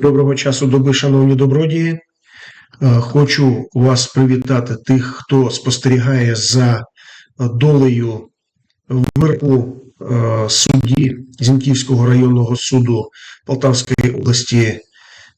Доброго часу доби, шановні добродії. Е, Хочу вас привітати тих, хто спостерігає за долею вироку е, судді Зінківського районного суду Полтавської області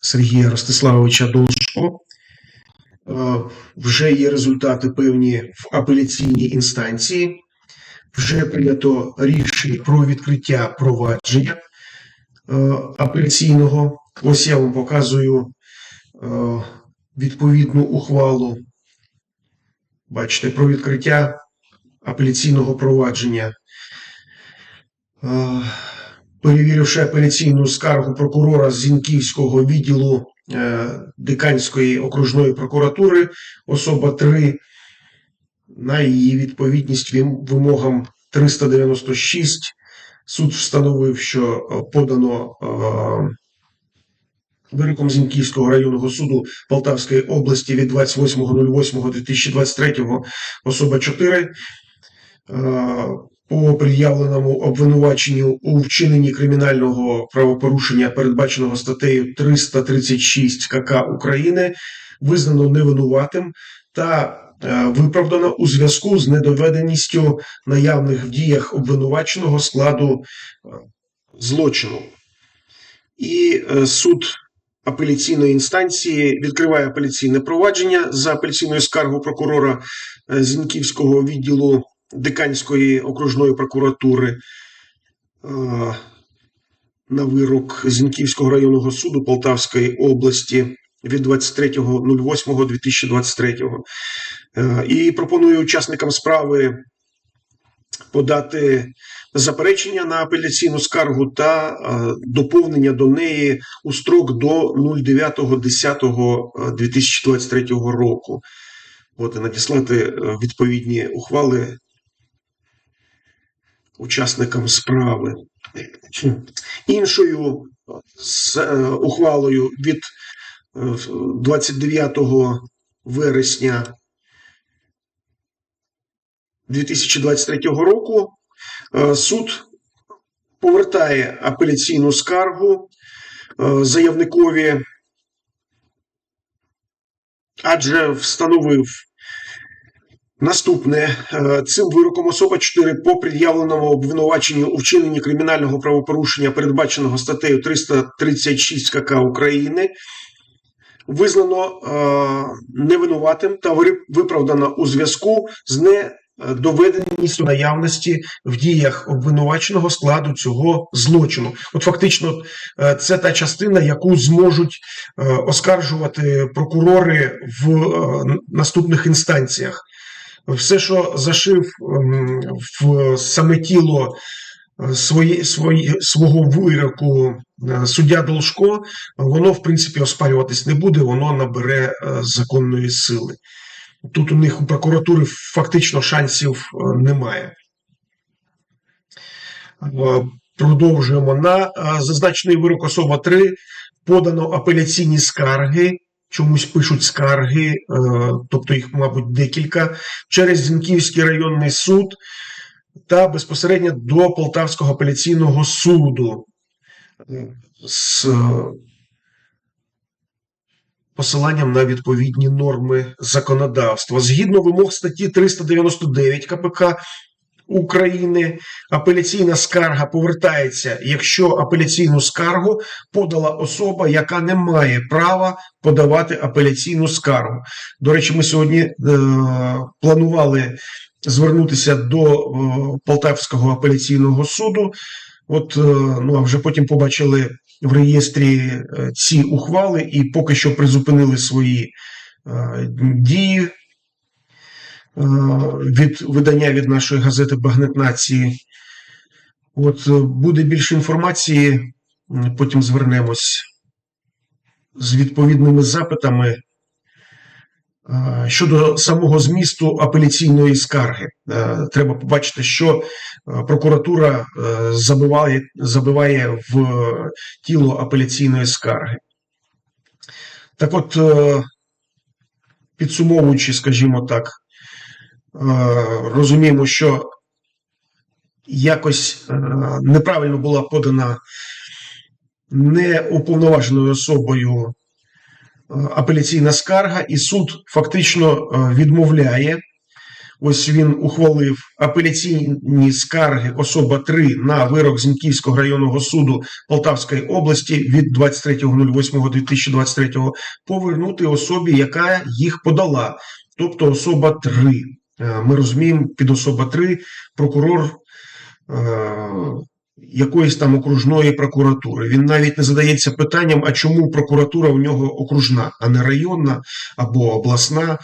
Сергія Ростиславовича Должко. Е, Вже є результати певні в апеляційній інстанції. Вже прийнято рішення про відкриття провадження апеляційного. Ось я вам показую е, відповідну ухвалу. Бачите, про відкриття апеляційного провадження. Е, Перевіривши апеляційну скаргу прокурора Зінківського відділу е, Диканської окружної прокуратури, особа 3, на її відповідність вимогам 396 суд встановив, що подано вироком Зінківського районного суду Полтавської області від 28.08.2023 особа 4 е, по пред'явленому обвинуваченню у вчиненні кримінального правопорушення, передбаченого статтею 336 КК України, визнано невинуватим та е, виправдано у зв'язку з недоведеністю наявних в діях обвинуваченого складу е, злочину. І суд апеляційної інстанції відкриває апеляційне провадження за апеляційною скаргою прокурора е, Зінківського відділу Диканської окружної прокуратури е, на вирок Зінківського районного суду Полтавської області від 23.08.2023. Е, І пропонує учасникам справи подати заперечення на апеляційну скаргу та е, доповнення до неї у строк до 09.10.2023 року. От і надіслати е, відповідні ухвали учасникам справи. Іншою з е, ухвалою від е, 29 вересня 2023 року е, суд повертає апеляційну скаргу е, заявникові, адже встановив наступне Е, цим вироком особа 4 по пред'явленому обвинуваченню у вчиненні кримінального правопорушення, передбаченого статтею 336 КК України. Визнано е, невинуватим та виправдано у зв'язку з недоведеністю наявності в діях обвинуваченого складу цього злочину. От фактично, е, це та частина, яку зможуть е, оскаржувати прокурори в е, наступних інстанціях. Все, що зашив ем, в саме тіло е, свої, свої, свого вироку е, суддя Должко, воно, в принципі, оспарюватись не буде, воно набере е, законної сили. Тут у них у прокуратури фактично шансів е, немає. Е, Продовжуємо на е, зазначений вирок особа 3 подано апеляційні скарги. Чомусь пишуть скарги, тобто їх, мабуть, декілька, через Зінківський районний суд та безпосередньо до Полтавського апеляційного суду з посиланням на відповідні норми законодавства. Згідно вимог статті 399 КПК України, апеляційна скарга повертається, якщо апеляційну скаргу подала особа, яка не має права подавати апеляційну скаргу. До речі, ми сьогодні е, планували звернутися до е, Полтавського апеляційного суду. От, е, ну а вже потім побачили в реєстрі е, ці ухвали і поки що призупинили свої е, дії е, від видання від нашої газети Багнет Нації. От буде більше інформації, потім звернемось з відповідними запитами. Е, Щодо самого змісту апеляційної скарги, Е, треба побачити, що е, прокуратура забиває, забиває в тіло апеляційної скарги. Так от, підсумовуючи, скажімо так, розуміємо, що якось неправильно була подана не уповноваженою особою апеляційна скарга, і суд фактично е, відмовляє. Ось він ухвалив апеляційні скарги особа 3 на вирок Зіньківського районного суду Полтавської області від 23.08.2023 повернути особі, яка їх подала, тобто особа 3. Е, Ми розуміємо, під особа 3 прокурор е, якоїсь там окружної прокуратури. Він навіть не задається питанням, а чому прокуратура у нього окружна, а не районна або обласна.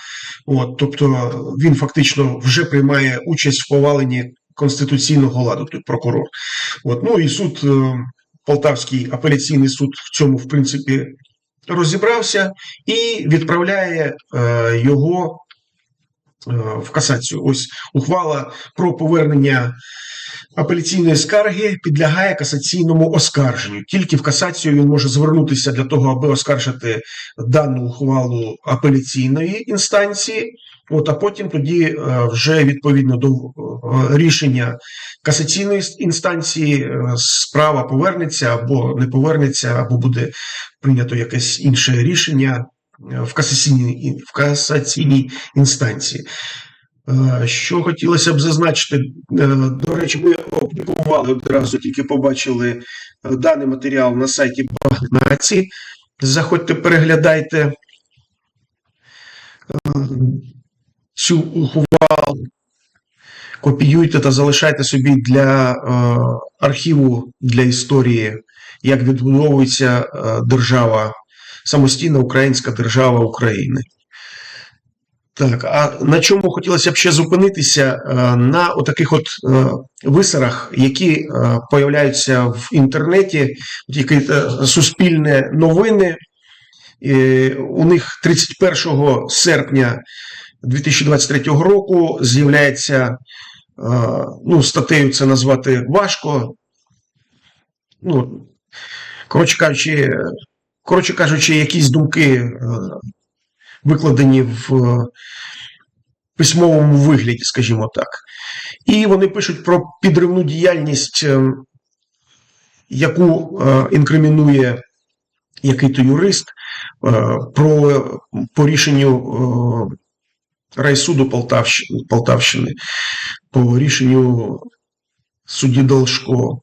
От, тобто він фактично вже приймає участь в поваленні конституційного ладу, тут прокурор. От, ну і суд, е, Полтавський апеляційний суд в цьому, в принципі, розібрався і відправляє е, його в касацію. Ось ухвала про повернення апеляційної скарги підлягає касаційному оскарженню. Тільки в касацію він може звернутися для того, аби оскаржити дану ухвалу апеляційної інстанції. От, а потім тоді е, вже відповідно до е, рішення касаційної інстанції е, справа повернеться або не повернеться, або буде прийнято якесь інше рішення е, в касаційній, в касаційній інстанції. Е, Що хотілося б зазначити, е, до речі, ми опублікували одразу, тільки побачили е, даний матеріал на сайті Багнаці. Заходьте, переглядайте е, цю ухвалу, копіюйте та залишайте собі для е, архіву для історії, як відбудовується е, держава, самостійна українська держава України. Так, а на чому хотілося б ще зупинитися? Е, На отаких от е, висерах, які е, появляються в інтернеті, які суспільне новини. У них 31 серпня 2023 року з'являється, ну, статтею це назвати важко. Ну, коротше кажучи, коротше кажучи, якісь думки е, викладені в е, письмовому вигляді, скажімо так. І вони пишуть про підривну діяльність, е, яку інкримінує який-то юрист е, про по рішенню райсуду Полтавщини, Полтавщини, по рішенню судді Должко.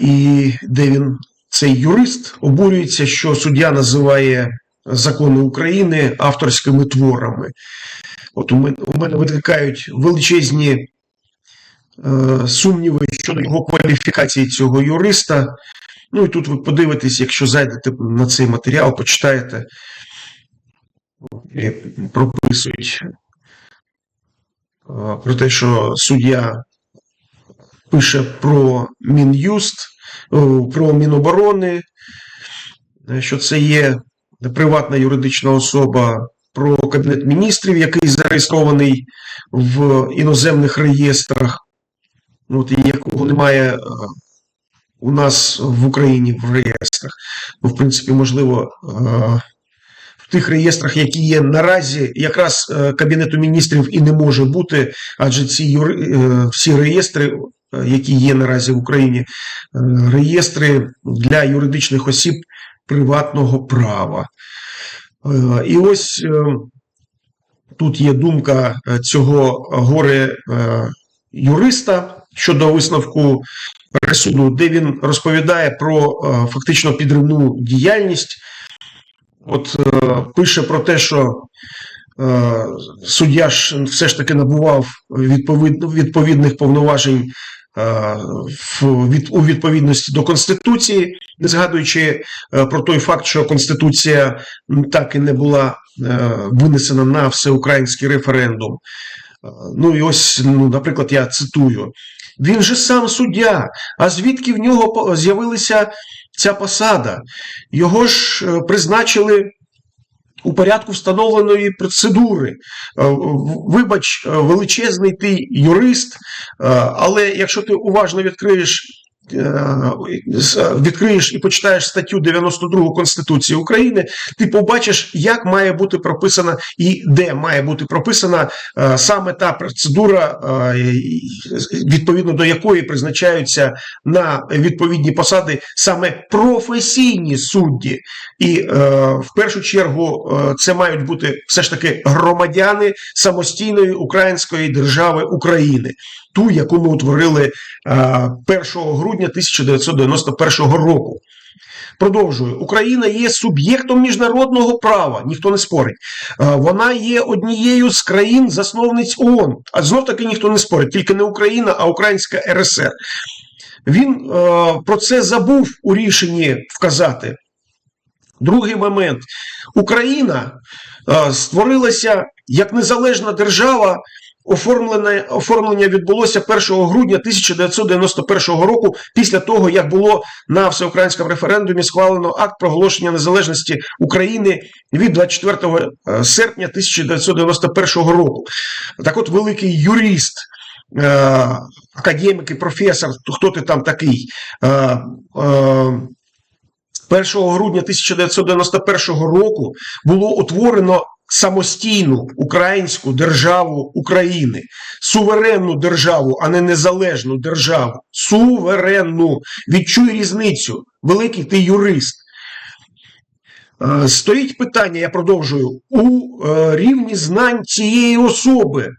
І де він, цей юрист, обурюється, що суддя називає закони України авторськими творами. От у мене, викликають величезні е, сумніви щодо його кваліфікації цього юриста. Ну і тут ви подивитесь, якщо зайдете на цей матеріал, почитаєте, прописують е, про те, що суддя пише про Мін'юст, про Міноборони, е, що це є приватна юридична особа, про Кабінет міністрів, який зареєстрований в іноземних реєстрах, ну, от, і якого немає е, у нас в Україні в реєстрах. Ну, в принципі, можливо, е, в тих реєстрах, які є наразі, якраз е, Кабінету міністрів і не може бути, адже ці юри, е, всі реєстри, е, які є наразі в Україні, е, реєстри для юридичних осіб приватного права. Е, І ось е, тут є думка е, цього горе е, юриста щодо висновку присуду, де він розповідає про е, фактично підривну діяльність. От е, пише про те, що е, суддя ж все ж таки набував відповідних повноважень е, від, у відповідності до Конституції, не згадуючи е, про той факт, що Конституція так і не була е, винесена на всеукраїнський референдум. Е, Ну і ось, ну, наприклад, я цитую: він же сам суддя. А звідки в нього з'явилася ця посада? Його ж е, призначили у порядку встановленої процедури. Е, Вибач, е, величезний ти юрист, е, але якщо ти уважно відкриєш відкриєш і почитаєш статтю 92 Конституції України, ти побачиш, як має бути прописана і де має бути прописана е, саме та процедура, е, відповідно до якої призначаються на відповідні посади саме професійні судді. І е, в першу чергу це мають бути все ж таки громадяни самостійної української держави України, ту, яку ми утворили е, 1 грудня 1991 року. Продовжую, Україна є суб'єктом міжнародного права, ніхто не спорить. Е, Вона є однією з країн засновниць ООН. А знов таки ніхто не спорить, тільки не Україна, а Українська РСР. Він е, про це забув у рішенні вказати. Другий момент. Україна е, створилася як незалежна держава. Оформлене, оформлення відбулося 1 грудня 1991 року, після того, як було на всеукраїнському референдумі схвалено акт проголошення незалежності України від 24 серпня 1991 року. Так от, великий юрист, е, академік і професор, хто ти там такий, е, е, 1 грудня 1991 року було утворено самостійну українську державу України, суверенну державу, а не незалежну державу. Суверенну. Відчуй різницю. Великий ти юрист. Е, Стоїть питання, я продовжую, у е, рівні знань цієї особи.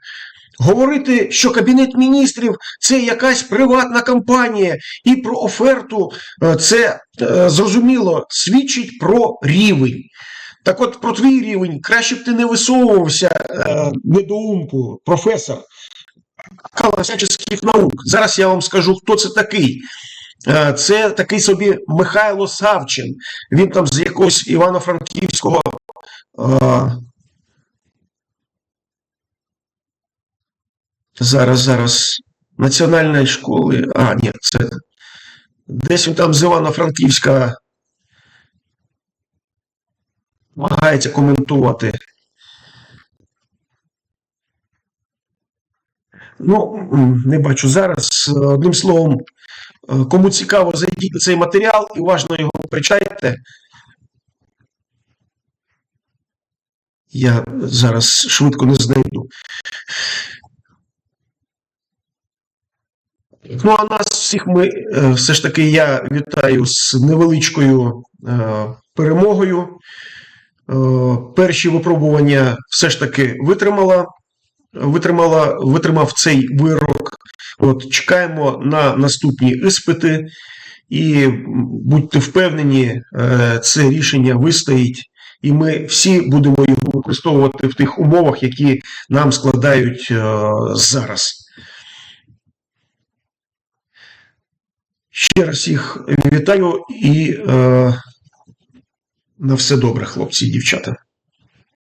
Говорити, що Кабінет міністрів це якась приватна компанія, і про оферту е, це зрозуміло свідчить про рівень. Так от про твій рівень краще б ти не висовувався, е, недоумку, професор Кала наук. Зараз я вам скажу, хто це такий. Е, Це такий собі Михайло Савчин. Він там з якогось Івано-Франківського. е, Зараз, зараз. Національної школи. А, ні, це. Десь він там з Івано-Франківська намагається коментувати. Ну, не бачу зараз. Е, Одним словом, е, кому цікаво, зайдіть на цей матеріал і уважно його прочитайте. Я зараз швидко не знайду. Ну, а нас всіх ми е, все ж таки я вітаю з невеличкою перемогою. Е, перші випробування все ж таки витримала, витримала, витримав цей вирок. От, чекаємо на наступні іспити, і будьте впевнені, е, це рішення вистоїть, і ми всі будемо його використовувати в тих умовах, які нам складають е, зараз. Ще раз їх вітаю і на все добре, хлопці і дівчата.